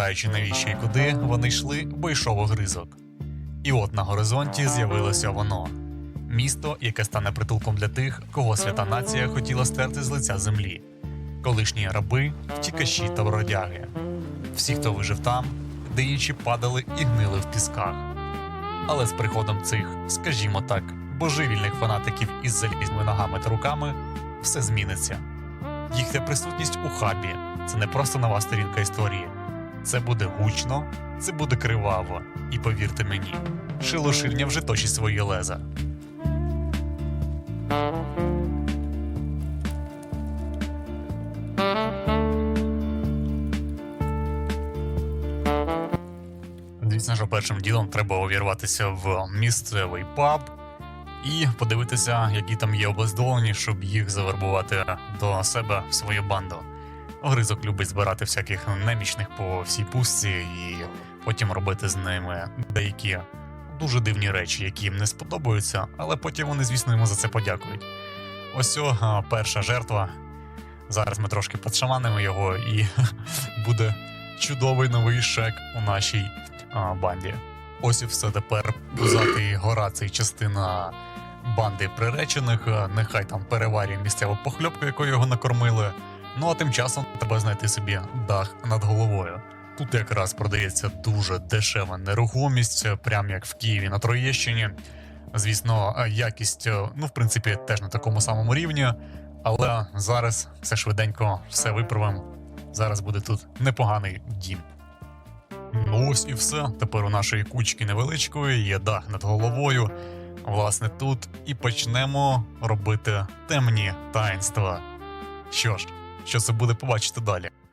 Знаючи навіщо і куди, вони йшли, бо йшов огризок. І от на горизонті з'явилося воно місто, яке стане притулком для тих, кого свята нація хотіла стерти з лиця землі, колишні раби, втікачі та бродяги. Всі, хто вижив там, де інші падали і гнили в пісках. Але з приходом цих, скажімо так, божевільних фанатиків із залізними ногами та руками все зміниться. Їхня присутність у хабі це не просто нова сторінка історії. Це буде гучно, це буде криваво, і повірте мені, шилоширня вже точить свої леза. Звісно, що першим ділом треба увірватися в місцевий паб і подивитися, які там є обездолені, щоб їх завербувати до себе в свою банду. Гризок любить збирати всяких немічних по всій пустці і потім робити з ними деякі дуже дивні речі, які їм не сподобаються, але потім вони, звісно, йому за це подякують. Ось о, перша жертва. Зараз ми трошки подшаманимо його, і буде чудовий новий шек у нашій а, банді. Ось і все тепер пузатий Гораций частина банди приречених. Нехай там переварює місцеву похльопку, якою його накормили. Ну а тим часом треба знайти собі дах над головою. Тут якраз продається дуже дешева нерухомість, прям як в Києві на Троєщині. Звісно, якість, ну, в принципі, теж на такому самому рівні, але зараз все швиденько, все виправимо. Зараз буде тут непоганий дім. Ну ось і все. Тепер у нашої кучки невеличкої є дах над головою. Власне, тут і почнемо робити темні таїнства. Що ж, що це буде побачити далі?